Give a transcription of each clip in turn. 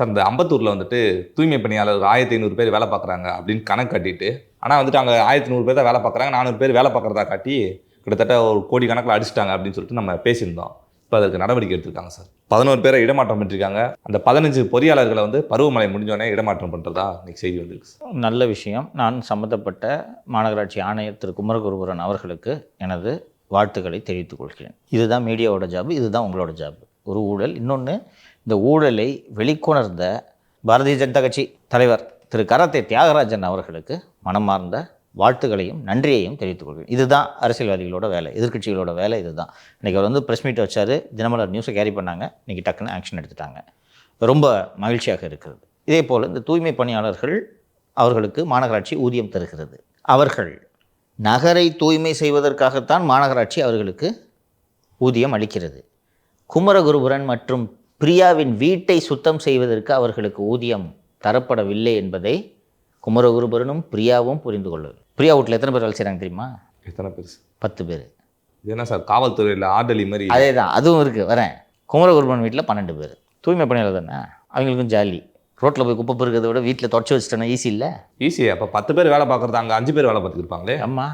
Sir இந்த அம்பத்தூரில் வந்துட்டு தூய்மை பணியாளர் ஆயிரத்தி ஐநூறு பேர் வேலை பார்க்குறாங்க அப்படின்னு கணக்கு கட்டிட்டு ஆனால் வந்துட்டு அங்கே ஆயிரத்தி நூறு பேர் தான் வேலை பார்க்குறாங்க நானூறு பேர் வேலை பார்க்குறதா காட்டி கிட்டத்தட்ட ஒரு கோடி கணக்கில் அடிச்சிட்டாங்க அப்படின்னு சொல்லிட்டு நம்ம பேசியிருந்தோம். இப்போ அதற்கு நடவடிக்கை எடுத்திருக்காங்க சார். பதினோரு பேரை இடமாற்றம் பண்ணிருக்காங்க. அந்த பதினஞ்சு பொறியாளர்களை வந்து பருவமழை முடிஞ்சோடனே இடமாற்றம் பண்ணுறதா இன்னைக்கு செய்தி வந்திருக்கு சார். நல்ல விஷயம். நான் சம்மந்தப்பட்ட மாநகராட்சி ஆணையர் திரு குமரகுருபுரன் அவர்களுக்கு எனது வாழ்த்துக்களை தெரிவித்துக் கொள்கிறேன். இதுதான் மீடியாவோட ஜாப் இதுதான் உங்களோட ஜாப் ஒரு ஊழல். இன்னொன்று இந்த ஊழலை வெளிக்கொணர்ந்த பாரதிய ஜனதா கட்சி தலைவர் திரு கரத்தை தியாகராஜன் அவர்களுக்கு மனமார்ந்த வாழ்த்துக்களையும் நன்றியையும் தெரிவித்துக் கொள்கிறேன். இதுதான் அரசியல்வாதிகளோட வேலை எதிர்க்கட்சிகளோட வேலை இதுதான். இன்றைக்கி அவர் வந்து ப்ரெஸ் மீட் வச்சார் தினமலர் நியூஸை கேரி பண்ணாங்க இன்றைக்கி டக்குன்னு ஆக்ஷன் எடுத்துட்டாங்க. ரொம்ப மகிழ்ச்சியாக இருக்கிறது. இதே போல் இந்த தூய்மை பணியாளர்கள் அவர்களுக்கு மாநகராட்சி ஊதியம் தருகிறது. அவர்கள் நகரை தூய்மை செய்வதற்காகத்தான் மாநகராட்சி அவர்களுக்கு ஊதியம் அளிக்கிறது. குமரகுருபுரன் மற்றும் பிரியாவின் வீட்டை சுத்தம் செய்வதற்கு அவர்களுக்கு ஊதியம் தரப்படவில்லை என்பதை குமரகுருபரனும் பிரியாவும் புரிந்து கொள்ளும் பிரியா வீட்டில் எத்தனை பேர் வேலை செய்கிறாங்க தெரியுமா? எத்தனை பேர்? பத்து பேர். என்ன சார் காவல்துறையில் ஆர்டலி மாதிரி? அதே தான் அதுவும் இருக்குது வரேன். குமரகுருபரன் வீட்டில் பன்னெண்டு பேர். தூய்மை பணியாளர் தானே? அவங்களுக்கும் ஜாலி. ரோட்டில் போய் குப்பை பெருக்கிறத விட வீட்டில் தொடச்சி வச்சுட்டோன்னா ஈஸி இல்லை? ஈஸி அப்போ பத்து பேர் வேலை பார்க்குறது அங்கே அஞ்சு பேர் வேலை பார்த்துருப்பாங்களே ஆமா.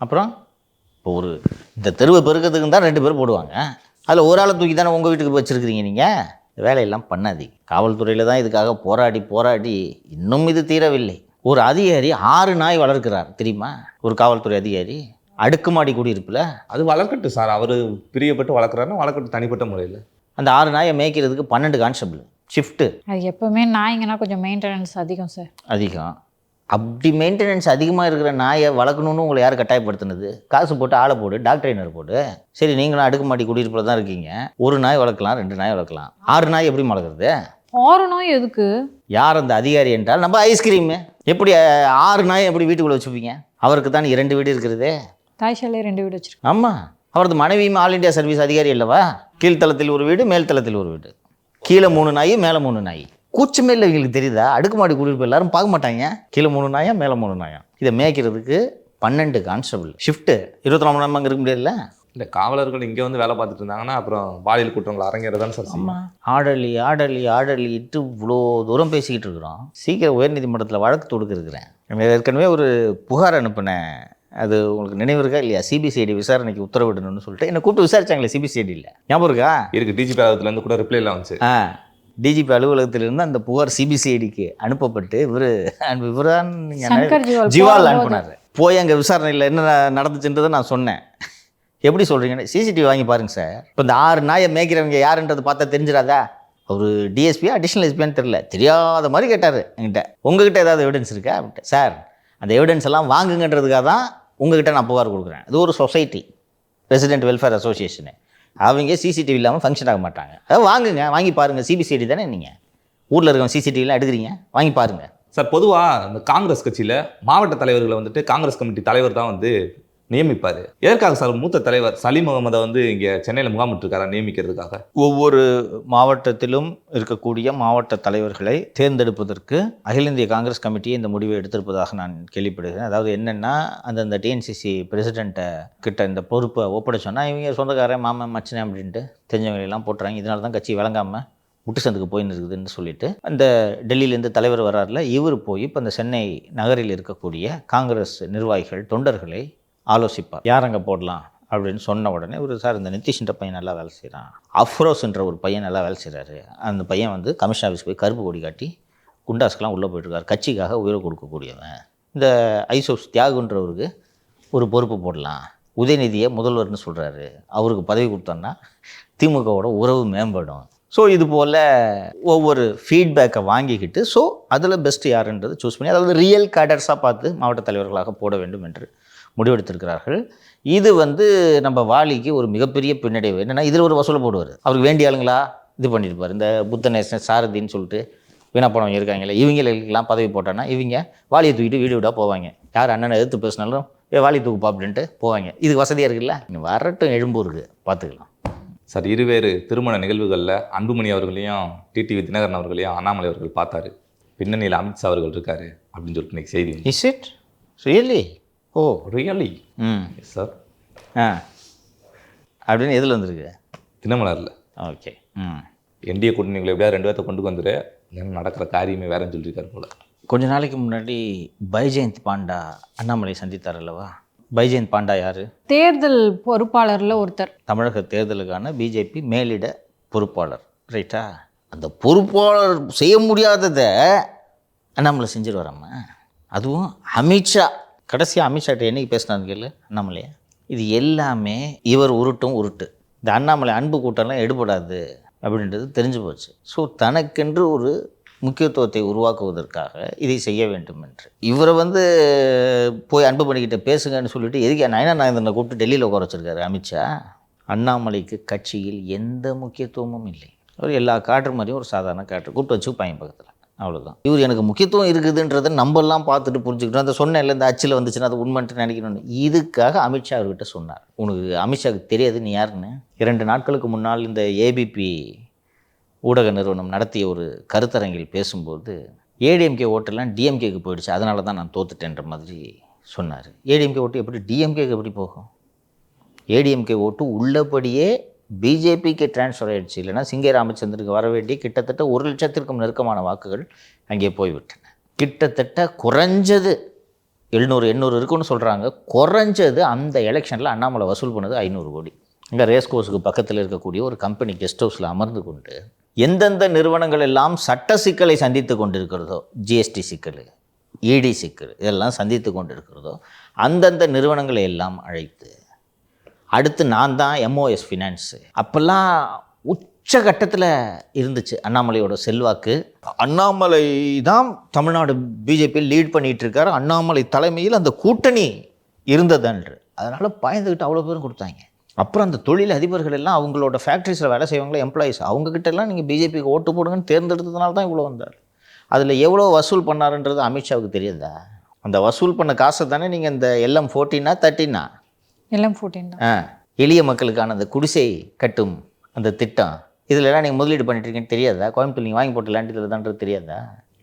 அப்புறம்? இப்போ ஒரு இந்த தெருவை பெருக்கிறதுக்கு தான் ரெண்டு பேர் போடுவாங்க. அதில் ஒரு ஆளை தூக்கி தானே உங்கள் வீட்டுக்கு வச்சுருக்கிறீங்க நீங்கள் இந்த வேலையெல்லாம் பண்ணாதீங்க. காவல்துறையில் தான் இதுக்காக போராடி போராடி இன்னும் இது தீரவில்லை. ஒரு அதிகாரி ஆறு நாய் வளர்க்கிறார் தெரியுமா? ஒரு காவல்துறை அதிகாரி. அடுக்குமாடி குடியிருப்பில். அது வளர்க்கட்டும் சார். அவர் பிரியப்பட்டு வளர்க்குறாருன்னா வளர்க்கட்டும் தனிப்பட்ட முறையில். அந்த ஆறு நாயை மேய்க்கிறதுக்கு பன்னெண்டு கான்ஸ்டபிள். ஷிஃப்ட்டு அது எப்பவுமே நாய்ங்கன்னா கொஞ்சம் மெயின்டெனன்ஸ் அதிகம் சார். அதிகம். அப்படி மெயின்டெனன்ஸ் அதிகமாக இருக்கிற நாயை வளர்க்கணும்னு உங்களை யார் கட்டாயப்படுத்தினது? காசு போட்டு ஆளை போடு டாக்டர் ட்ரைனர் போடு. சரி நீங்களும் அடுக்குமாடி குடியிருப்பில் தான் இருக்கீங்க. ஒரு நாய் வளர்க்கலாம் ரெண்டு நாய் வளர்க்கலாம். ஆறு நாய் எப்படி வளர்க்குறது ஆறு நாய் எதுக்கு? யார் அந்த அதிகாரி என்றால் நம்ம ஐஸ்கிரீமு எப்படி ஆறு நாய் எப்படி வீட்டுக்குள்ளே வச்சுப்பீங்க? அவருக்கு தான் இரண்டு வீடு இருக்கிறதே. தாய்ஷாலே ரெண்டு வீடு வச்சிருக்கோம். ஆமாம் அவரது மனைவியும் ஆல் இந்தியா சர்வீஸ் அதிகாரி அல்லவா? கீழ்த்தளத்தில் ஒரு வீடு மேல் தளத்தில் ஒரு வீடு. கீழே மூணு நாய் மேலே மூணு நாய். கூச்சமே இல்லை இவங்களுக்கு தெரியுதா? அடுக்குமாடி குடியிருப்பு எல்லாரும் பார்க்க மாட்டாங்க. கீழே மூணு நாயா மேலே மூணு நாயா இதை மேய்க்கிறதுக்கு பன்னெண்டு கான்ஸ்டபிள் ஷிஃப்ட்டு இருபத்தி நாலு மணி நேரம் அங்கே இருக்க முடியாதுல்ல இல்லை காவலர்கள் இங்கே வந்து வேலை பார்த்துட்டு இருந்தாங்கன்னா அப்புறம் பாலியல் குற்றங்கள் அரங்கேறதானே சார் செய்யும். ஆடலி ஆடலி ஆடலிட்டு இவ்வளோ தூரம் பேசிக்கிட்டு இருக்கிறோம். சீக்கிரம் உயர்நீதிமன்றத்தில் வழக்கு தொடுக்கிருக்கிறேன் நம்ம ஏற்கனவே ஒரு புகார் அனுப்பினேன். அது உங்களுக்கு நினைவு இருக்கா? இல்லையா? சிபிசிஐடி விசாரணைக்கு உத்தரவிடணும்னு சொல்லிட்டு. என்னை கூப்பிட்டு விசாரிச்சாங்களே சிபிசிஐடியில் ஞாபகம் இருக்கா? இருக்கு. டிஜிபி அலுவலகத்துலேருந்து கூட ரிப்ளை எல்லாம் வந்துச்சு. ஆ. டிஜிபி அலுவலகத்திலிருந்து அந்த புகார் சிபிசிஐடிக்கு அனுப்பப்பட்டு இவர் இவர் தான் ஜிவால் அனுப்புனார். போய் அங்கே விசாரணையில் என்ன நடந்துச்சுன்றதை நான் சொன்னேன். எப்படி சொல்கிறீங்கன்னு சிசிடிவி வாங்கி பாருங்க சார். இப்போ இந்த ஆறு நாயை மேய்க்கிறவங்க யாருன்றது பார்த்தா தெரிஞ்சிடாதா? அவர் டிஎஸ்பியா அடிஷனல் எஸ்பியான்னு தெரில தெரியாத மாதிரி கேட்டார் என்கிட்ட. உங்ககிட்ட ஏதாவது எவிடன்ஸ் இருக்கா? அப்படின்ட்டு. சார் அந்த எவிடன்ஸ் எல்லாம் வாங்குங்கன்றதுக்காக தான் உங்ககிட்ட நான் புகார் கொடுக்குறேன். அது ஒரு சொசைட்டி ரெசிடென்ட் வெல்ஃபேர் அசோசியேஷனு அவங்க சிசிடிவி இல்லாமல் ஃபங்க்ஷன் ஆக மாட்டாங்க. அதாவது வாங்குங்க வாங்கி பாருங்கள் சிபிசிஐடி தானே நீங்கள் ஊரில் இருக்க சிசிடிவிலாம் எடுக்கிறீங்க வாங்கி பாருங்கள் சார் பொதுவாக இந்த காங்கிரஸ் கட்சியில் மாவட்ட தலைவர்களை வந்துட்டு காங்கிரஸ் கமிட்டி தலைவர் தான் வந்து நியமிப்பார். எதற்காக சார் மூத்த தலைவர் சலீம் முகமதை வந்து இங்கே சென்னையில் முகாமிட்டிருக்காரா நியமிக்கிறதுக்காக? ஒவ்வொரு மாவட்டத்திலும் இருக்கக்கூடிய மாவட்ட தலைவர்களை தேர்ந்தெடுப்பதற்கு அகில இந்திய காங்கிரஸ் கமிட்டியை இந்த முடிவை எடுத்திருப்பதாக நான் கேள்விப்படுகிறேன். அதாவது என்னென்னா அந்தந்த டிஎன்சிசி பிரசிடென்ட்டை கிட்ட இந்த பொறுப்பை ஒப்படைச்சோன்னா இவங்க சொந்தக்காரன் மாமன் மச்சனே அப்படின்ட்டு தெரிஞ்சவங்களெல்லாம் போட்டுறாங்க. இதனால தான் கட்சி விளங்காமல் முட்டு சந்துக்கு போயின்னு இருக்குதுன்னு சொல்லிட்டு அந்த டெல்லியிலேருந்து தலைவர் வராருல இவர் போய் இப்போ இந்த சென்னை நகரில் இருக்கக்கூடிய காங்கிரஸ் நிர்வாகிகள் தொண்டர்களை ஆலோசிப்பார். யார் அங்கே போடலாம்? அப்படின்னு சொன்ன உடனே ஒரு சார் இந்த நிதிஷ்ன்ற பையன் நல்லா வேலை செய்கிறான் அஃப்ரோஸ்ன்ற ஒரு பையன் நல்லா வேலை செய்கிறாரு அந்த பையன் வந்து கமிஷன் ஆஃபீஸ் போய் கருப்பு கொடி காட்டி குண்டாஸ்க்கெலாம் உள்ளே போயிட்டுருக்காரு கட்சிக்காக உயிரை கொடுக்கக்கூடியவன். இந்த ஐசோஸ் தியாகுன்றவருக்கு ஒரு பொறுப்பு போடலாம். உதயநிதியை முதல்வர்னு சொல்கிறாரு அவருக்கு பதவி கொடுத்தோன்னா திமுகவோட உறவு மேம்படும். ஸோ இது போல் ஒவ்வொரு ஃபீட்பேக்கை வாங்கிக்கிட்டு ஸோ அதில் பெஸ்ட் யாருன்றது சூஸ் பண்ணி அதாவது ரியல் கேடர்ஸாக பார்த்து மாவட்ட தலைவர்களாக போட வேண்டும் என்று முடிவெடுத்திருக்கிறார்கள். இது வந்து நம்ம வாலிக்கு ஒரு மிகப்பெரிய பின்னடைவு. என்னென்னா இதில் ஒரு வசூலை போடுவார். அவருக்கு வேண்டிய ஆளுங்களா? இது பண்ணியிருப்பார் இந்த புத்தநேசன் சாரதின்னு சொல்லிட்டு வீணா இருக்காங்களே இவங்களுக்கெல்லாம் பதவி போட்டோன்னா இவங்க வாலியை தூக்கிட்டு வீடு வீடாக போவாங்க. யார் அண்ணனை எதிர்த்து பேசினாலும் ஏ வாலி தூக்குப்பா அப்படின்ட்டு போவாங்க. இதுக்கு வசதியாக இருக்குல்ல? வரட்டும் எழும்பூருக்கு பார்த்துக்கலாம். சார் இருவேறு திருமண நிகழ்வுகளில் அன்புமணி அவர்களையும் டிடிவி தினகரன் அவர்களையும் அண்ணாமலை அவர்கள் பார்த்தாரு. பின்னணியில் அமித்ஷா அவர்கள் இருக்காரு அப்படின்னு சொல்லிட்டு இன்னைக்கு செய்தி is it really oh. Really hmm. Sir ஆ. அப்படின்னு எதில் வந்திருக்கு? தினமலரில் ஓகே. ம். என்டிஏ கூட்டணிகளை எப்படியா ரெண்டு பேர்த்த கொண்டு வந்துரு. இல்லைன்னா நடக்கிற காரியமே வேறன்னு சொல்லியிருக்காரு போல. கொஞ்ச நாளைக்கு முன்னாடி பைஜெயந்த் பாண்டா அண்ணாமலை சந்தித்தார் அல்லவா? பைஜெயந்த் பாண்டா யார்? தேர்தல் பொறுப்பாளர்ல ஒருத்தர். தமிழக தேர்தலுக்கான பிஜேபி மேலிட பொறுப்பாளர். ரைட்டா அந்த பொறுப்பாளர் செய்ய முடியாததை அண்ணாமலை செஞ்சுட்டு வராம அதுவும் அமித்ஷா. கடைசியாக அமித்ஷாட்ட என்னைக்கு பேசினான்னு கேளு அண்ணாமலையா? இது எல்லாமே இவர் உருட்டும் உருட்டு. இந்த அண்ணாமலை அன்பு கூட்டம்லாம் எடுபடாது அப்படின்றது தெரிஞ்சு போச்சு. ஸோ தனக்கென்று ஒரு முக்கியத்துவத்தை உருவாக்குவதற்காக இதை செய்ய வேண்டும் என்று இவரை வந்து போய் அன்பு பண்ணிக்கிட்ட பேசுங்கன்னு சொல்லிட்டு எதுக்கு நயனா நாயந்தனை கூப்பிட்டு டெல்லியில் உட்கார வச்சிருக்காரு அமித்ஷா? அண்ணாமலைக்கு கட்சியில் எந்த முக்கியத்துவமும் இல்லை. அவர் எல்லா காற்று மாதிரியும் ஒரு சாதாரண காற்று கூப்பிட்டு வச்சு பையன் பக்கத்தில். அவ்வளோதான் இவர் எனக்கு முக்கியத்துவம் இருக்குதுன்றதை நம்மெல்லாம் பார்த்துட்டு புரிஞ்சுக்கிட்டோம். அந்த சொன்னேன்ல இந்த அச்சில் வந்துச்சுன்னா அது உண்மைன்ட்டு நினைக்கணும்னு. இதுக்காக அமித்ஷா அவர்கிட்ட சொன்னார். உனக்கு அமித்ஷாவுக்கு தெரியாது நீ யாருன்னு? இரண்டு நாட்களுக்கு முன்னால் இந்த ஏபிபி ஊடக நிறுவனம் நடத்திய ஒரு கருத்தரங்கில் பேசும்போது ஏடிஎம்கே ஓட்டெல்லாம் டிஎம்கேக்கு போயிடுச்சு அதனால தான் நான் தோத்துட்டேன்ற மாதிரி சொன்னார். ஏடிஎம்கே ஓட்டு எப்படி டிஎம்கேக்கு எப்படி போகும்? ஏடிஎம்கே ஓட்டு உள்ளபடியே பிஜேபிக்கு டிரான்ஸ்ஃபர் ஆகிடுச்சு இல்லைனா சிங்கே ராமச்சந்திரனுக்கு வர வேண்டிய கிட்டத்தட்ட ஒரு லட்சத்திற்கும் நெருக்கமான வாக்குகள் அங்கே போய்விட்டன. கிட்டத்தட்ட குறைஞ்சது எழுநூறு எண்ணூறு இருக்குன்னு சொல்கிறாங்க குறைஞ்சது அந்த எலெக்ஷனில் அண்ணாமலை வசூல் பண்ணது ஐநூறு கோடி. இங்கே ரேஸ் கோர்ஸுக்கு பக்கத்தில் இருக்கக்கூடிய ஒரு கம்பெனி கெஸ்ட் ஹவுஸில் அமர்ந்து கொண்டு எந்தெந்த நிறுவனங்கள் எல்லாம் சட்ட சிக்கலை சந்தித்து கொண்டிருக்கிறதோ ஜிஎஸ்டி சிக்கல் இடி சிக்கல் இதெல்லாம் சந்தித்து கொண்டிருக்கிறதோ அந்தந்த நிறுவனங்களை எல்லாம் அழைத்து அடுத்து நான் தான் எம்ஓஎஸ் ஃபினான்ஸு அப்போல்லாம் உச்சகட்டத்தில் இருந்துச்சு அண்ணாமலையோட செல்வாக்கு. அண்ணாமலை தான் தமிழ்நாடு பிஜேபி லீட் பண்ணிகிட்டு இருக்காரு. அண்ணாமலை தலைமையில் அந்த கூட்டணி இருந்ததன்று அதனால் பயந்துக்கிட்டு அவ்வளோ பேரும் கொடுத்தாங்க. அப்புறம் அந்த தொழில் அதிபர்கள் எல்லாம் அவங்களோட ஃபேக்ட்ரிஸில் வேலை செய்வாங்களே எம்ப்ளாயீஸ் அவங்கக்கிட்ட எல்லாம் நீங்கள் பிஜேபிக்கு ஓட்டு போடுங்கன்னு தேர்ந்தெடுத்ததுனால தான் இவ்வளோ வந்தார். அதில் எவ்வளோ வசூல் பண்ணாருன்றது அமித்ஷாவுக்கு தெரியுதா? அந்த வசூல் பண்ண காசை தானே நீங்கள் இந்த எல்எம் ஃபோர்டீனா தேர்ட்டினா எல்லாம் ஃபோர்டீன் ஆ எளிய மக்களுக்கான அந்த குடிசை கட்டும் அந்த திட்டம். இதில் எல்லாம் நீங்கள் முதலீடு பண்ணிட்டு இருக்கீங்கன்னு தெரியாதா? கோயம்புத்தூர் நீங்கள் வாங்கி போட்ட லேண்ட் இதில் தான்றது தெரியாதா?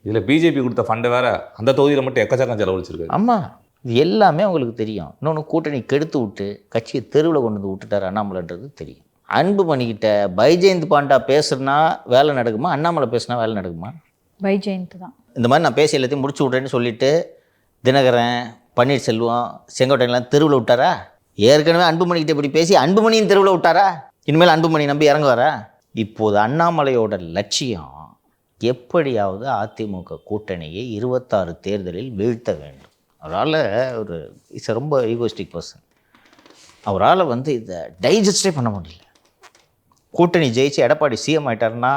இதில் பிஜேபி கொடுத்த ஃபண்டை வேற அந்த தொகுதியில் மட்டும் எக்கச்சக்கம் செலவழிச்சிருக்காரு. ஆமாம் இது எல்லாமே உங்களுக்கு தெரியும். இன்னொன்று கூட்டணி கெடுத்து விட்டு கட்சியை தெருவில் கொண்டு வந்து விட்டுட்டார் அண்ணாமலைன்றது தெரியும். அன்பு பண்ணிக்கிட்ட பைஜெயந்த் பாண்டா பேசுனா வேலை நடக்குமா? அண்ணாமலை பேசுனா வேலை நடக்குமா? பைஜெயந்த் தான். இந்த மாதிரி நான் பேசி எல்லாத்தையும் முடிச்சு விட்றேன்னு சொல்லிட்டு தினகரன் பன்னீர்செல்வம் செங்கோட்டையெல்லாம் தெருவில் விட்டாரா? ஏற்கனவே அன்புமணிக்கிட்ட இப்படி பேசி அன்புமணியின் தெருவில் விட்டாரா? இனிமேல் அன்புமணி நம்பி இறங்குவாரா? இப்போது அண்ணாமலையோட லட்சியம் எப்படியாவது அதிமுக கூட்டணியை இருபத்தாறு தேர்தலில் வீழ்த்த வேண்டும். அவரால் ஒரு இட்ஸ் ரொம்ப ஈகோஸ்டிக் பர்சன் அவரால் வந்து இதை டைஜஸ்டே பண்ண முடியல. கூட்டணி ஜெயிச்சு எடப்பாடி சிஎம் ஆயிட்டாருன்னா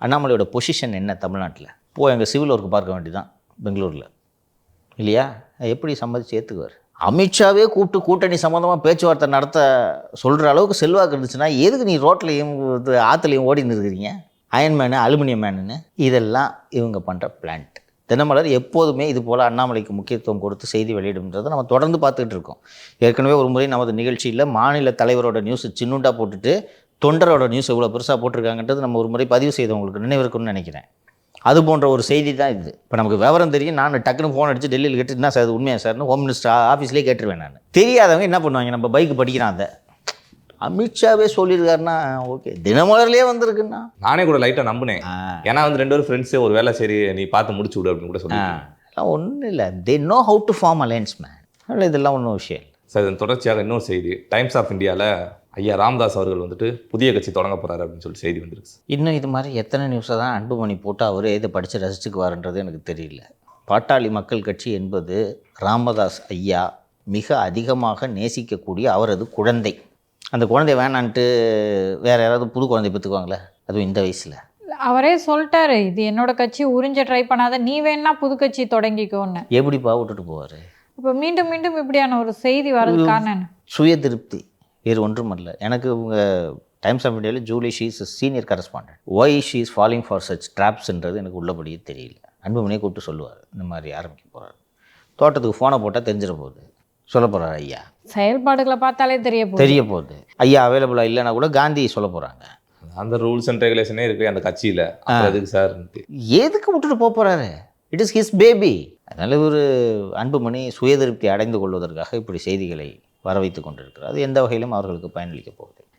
அண்ணாமலையோட பொசிஷன் என்ன தமிழ்நாட்டில்? போய் எங்கள் சிவில் ஒர்க் பார்க்க வேண்டியதான் பெங்களூரில். இல்லையா? எப்படி சம்மதிச்சு ஏற்றுக்குவார் அமித்ஷாவே கூப்பிட்டு கூட்டணி சம்மந்தமாக பேச்சுவார்த்தை நடத்த சொல்கிற அளவுக்கு செல்வாக்கு இருந்துச்சுன்னா எதுக்கு நீ ரோட்லையும் இது ஆற்றுலையும் ஓடின்னு இருக்கிறீங்க? அயன் மேனு அலுமினியம் மேனுன்னு இதெல்லாம் இவங்க பண்ணுற பிளான்ட் தினமலர் எப்போதுமே இது போல் அண்ணாமலைக்கு முக்கியத்துவம் கொடுத்து செய்தி வெளியிடும்ன்றதை நம்ம தொடர்ந்து பார்த்துக்கிட்டு இருக்கோம். ஏற்கனவே ஒரு முறை நமது நிகழ்ச்சியில் மாநில தலைவரோட நியூஸ் சின்னுண்டாக போட்டுட்டு தொண்டரோட நியூஸ் இவ்வளோ பெருசாக போட்டிருக்காங்கன்றது நம்ம ஒரு முறை பதிவு செய்தவங்களுக்கு நினைவிருக்கும்னு நினைக்கிறேன். அது போன்ற ஒரு செய்தி தான் இது. இப்போ நமக்கு விவரம் தெரியும். நான் டக்குன்னு ஃபோன் அடிச்சு டெல்லியில் கேட்டு என்ன சார் உண்மையாக சார்னு? ஹோம் மினிஸ்டர் ஆஃபீஸ்லேயே கேட்டுருவேன் நான். தெரியாதவங்க என்ன பண்ணுவாங்க? நம்ம பைக் படிக்கிறான் அதை அமித்ஷாவே சொல்லியிருக்காருன்னா ஓகே. தினமலர்லேயே வந்திருக்குன்னா? நானே கூட லைட்டாக நம்பினேன். ஏன்னா வந்து ரெண்டு பேரும் ஃப்ரெண்ட்ஸே ஒரு வேலை சரி நீ பார்த்து முடிச்சு விடு அப்படின்னு கூட அதெல்லாம் ஒன்றும் இல்லை. They know how to form alliance man இதெல்லாம் ஒன்றும் விஷயம் சார் இதன் தொடர்ச்சியாக இன்னொரு செய்தி. டைம்ஸ் ஆஃப் இந்தியாவில் ஐயா ராமதாஸ் அவர்கள் வந்துட்டு புதிய கட்சி தொடங்க போறாரு அப்படின்னு சொல்லி செய்தி வந்திருக்கு. இன்னும் இது மாதிரி எத்தனை நியூஸை தான் அன்புமணி போட்டு அவரே இதை படித்து ரசிச்சுக்குவாருன்றது எனக்கு தெரியல. பாட்டாளி மக்கள் கட்சி என்பது ராமதாஸ் ஐயா மிக அதிகமாக நேசிக்கக்கூடிய அவரது குழந்தை. அந்த குழந்தை வேணான்ட்டு வேறு யாராவது புது குழந்தை பெற்றுக்குவாங்களே? அதுவும் இந்த வயசில். அவரே சொல்லிட்டாரு இது என்னோட கட்சி உறிஞ்ச ட்ரை பண்ணாத நீ வேணா புது கட்சி தொடங்கிக்கோன்னு. எப்படிப்பா விட்டுட்டு போவார்? இப்போ மீண்டும் மீண்டும் இப்படியான ஒரு செய்தி வர்றது காரணம் சுய திருப்தி வேறு ஒன்றும் அல்ல. எனக்கு உங்க டைம்ஸ் ஆஃப் இந்தியாவில் Julie she's senior correspondent why she is falling for such ட்ராப்ஸ்ன்றது எனக்கு உள்ளபடியே தெரியல. அன்புமணியே கூப்பிட்டு சொல்லுவார் இந்த மாதிரி ஆரம்பிக்க போகிறார் தோட்டத்துக்கு ஃபோனை போட்டால் தெரிஞ்சிட போகுது. சொல்ல போகிறார் ஐயா. செயல்பாடுகளை பார்த்தாலே தெரிய போகுது. தெரிய போகுது. ஐயா அவைலபிளாக இல்லைன்னா கூட காந்தி சொல்ல போகிறாங்க அந்த ரூல்ஸ் அண்ட் ரெகுலேஷனே இருக்கு அந்த கட்சியில். எதுக்கு சார்? எதுக்கு விட்டுட்டு போக போகிறாரு இட் இஸ் ஹிஸ் பேபி அதனால் ஒரு அன்புமணி சுயதிருப்தி அடைந்து கொள்வதற்காக இப்படி செய்திகளை வர வைத்து கொண்டிருக்கிறார். அது எந்த வகையிலும் அவர்களுக்கு பயனளிக்க போகுது